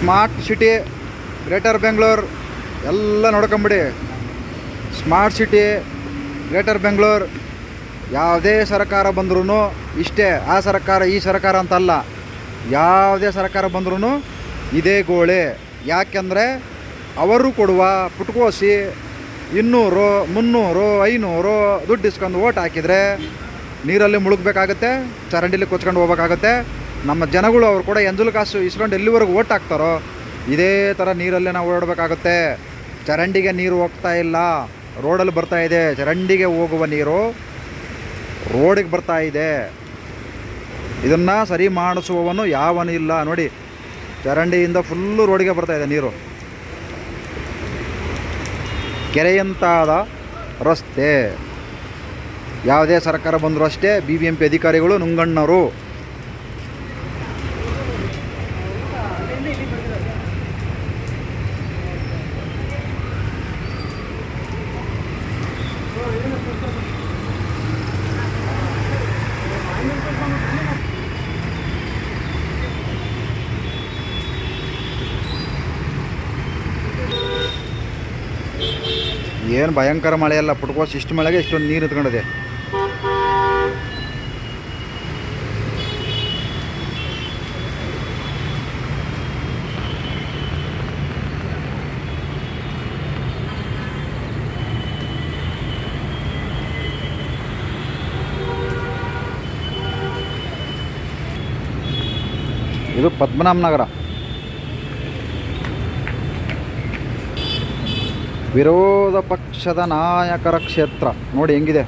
Smart city, greater Bengaluru, ಎಲ್ಲ ನೋಡ್ಕೊಂಬಿಡಿ. Smart city, greater Bengaluru, ಯಾವುದೇ ಸರ್ಕಾರ ಬಂದ್ರೂ ಇಷ್ಟೇ. ಆ ಸರ್ಕಾರ, ಈ ಸರ್ಕಾರ ಅಂತಲ್ಲ. ಯಾವುದೇ ಸರ್ಕಾರ ಬಂದ್ರೂ ಇದೇ ಗೋಳೆ. ಯಾಕೆಂದರೆ ಅವರು ಕೊಡುವ ಪುಟ್ಕೋಸಿ ಇನ್ನೂರು, ಮುನ್ನೂರು, ಐನೂರು ದುಡ್ಡು ಇಸ್ಕೊಂಡು ಓಟ್ ಹಾಕಿದರೆ ನೀರಲ್ಲಿ ಮುಳುಗಬೇಕಾಗತ್ತೆ, ಚರಂಡಿಲಿ ಕೊಚ್ಕೊಂಡು ಹೋಗ್ಬೇಕಾಗತ್ತೆ. ನಮ್ಮ ಜನಗಳು ಅವ್ರು ಕೂಡ ಎಂಜಲು ಕಾಸು ಇಸ್ಕೊಂಡು ಎಲ್ಲಿವರೆಗೂ ಓಟ್ ಹಾಕ್ತಾರೋ, ಇದೇ ಥರ ನೀರಲ್ಲೇ ನಾವು ಓಡಾಡಬೇಕಾಗುತ್ತೆ. ಚರಂಡಿಗೆ ನೀರು ಹೋಗ್ತಾ ಇಲ್ಲ. ರೋಡಲ್ಲಿ ಬರ್ತಾ ಇದೆ. ಚರಂಡಿಗೆ ಹೋಗುವ ನೀರು ರೋಡಿಗೆ ಬರ್ತಾ ಇದೆ. ಇದನ್ನು ಸರಿ ಮಾಡಿಸುವವನು ಯಾವನು ಇಲ್ಲ. ನೋಡಿ, ಚರಂಡಿಯಿಂದ ಫುಲ್ಲು ರೋಡಿಗೆ ಬರ್ತಾ ಇದೆ ನೀರು. ಕೆರೆಯಂತಾದ ರಸ್ತೆ. ಯಾವುದೇ ಸರ್ಕಾರ ಬಂದರೂ ಅಷ್ಟೇ ಬಿ ಬಿ ಎಂ ಪಿ ಅಧಿಕಾರಿಗಳು ನುಂಗಣ್ಣವರು ಏನು ಭಯಂಕರ ಮಳೆ ಅಲ್ಲ ಪುಟ್ಕೋಸ್ ಇಷ್ಟು ಮಳೆಗೆ ಇಷ್ಟೊಂದು ನೀರು ನಿಂತ್ಕೊಂಡಿದೆ ಇದು ಪದ್ಮನಾಭ ನಗರ. ವಿರೋಧ ಪಕ್ಷದ ನಾಯಕರ ಕ್ಷೇತ್ರ. ನೋಡಿ ಹೆಂಗಿದೆ.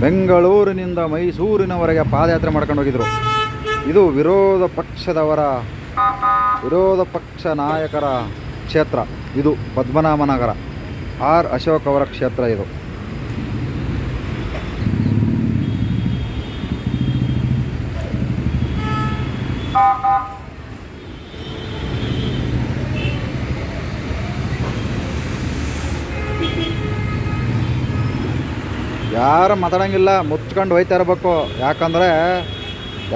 ಬೆಂಗಳೂರಿನಿಂದ ಮೈಸೂರಿನವರೆಗೆ ಪಾದಯಾತ್ರೆ ಮಾಡ್ಕೊಂಡು ಹೋಗಿದ್ರು. ಇದು ವಿರೋಧ ಪಕ್ಷದವರ, ವಿರೋಧ ಪಕ್ಷ ನಾಯಕರ ಕ್ಷೇತ್ರ. ಇದು ಪದ್ಮನಾಭನಗರ. ಆರ್ ಅಶೋಕ್ ಅವರ ಕ್ಷೇತ್ರ ಇದು. ಯಾರು ಮಾತಾಡೋಂಗಿಲ್ಲ, ಮುಚ್ಕೊಂಡು ಹೋಯ್ತಾ ಇರಬೇಕು. ಯಾಕಂದರೆ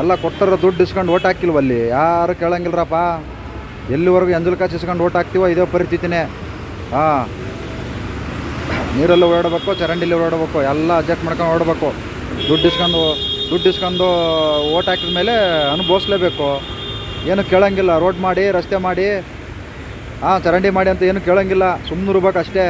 ಎಲ್ಲ ಕೊಟ್ಟರ ದುಡ್ಡು ಇಸ್ಕೊಂಡು ಓಟ್ ಹಾಕಿಲ್ವಲ್ಲಿ? ಯಾರು ಕೇಳೋಂಗಿಲ್ಲರಪ್ಪ ಎಲ್ಲಿವರೆಗೂ ಎಂಜಲ್ ಕಾಸು ಇಸ್ಕೊಂಡು ಓಟ್ ಹಾಕ್ತೀವೋ ಇದೇ ಪರಿಸ್ಥಿತಿನೇ. ಹಾಂ. ನೀರಲ್ಲಿ ಓಡಾಡಬೇಕು, ಚರಂಡಿಲಿ ಓಡಾಡಬೇಕು, ಎಲ್ಲ ಅಡ್ಜಸ್ಟ್ ಮಾಡ್ಕೊಂಡು ಓಡಬೇಕು ದುಡ್ಡು ಇಸ್ಕೊಂಡು ದುಡ್ಡು ಇಸ್ಕೊಂಡು ಓಟ್ ಹಾಕಿದ ಮೇಲೆ ಅನುಭವಿಸ್ಲೇಬೇಕು. ಏನು ಕೇಳೋಂಗಿಲ್ಲ. ರೋಡ್ ಮಾಡಿ, ರಸ್ತೆ ಮಾಡಿ, ಹಾಂ, ಚರಂಡಿ ಮಾಡಿ ಅಂತ ಏನು ಕೇಳೋಂಗಿಲ್ಲ. ಸುಮ್ಮನೆ ಇರ್ಬೇಕು ಅಷ್ಟೇ.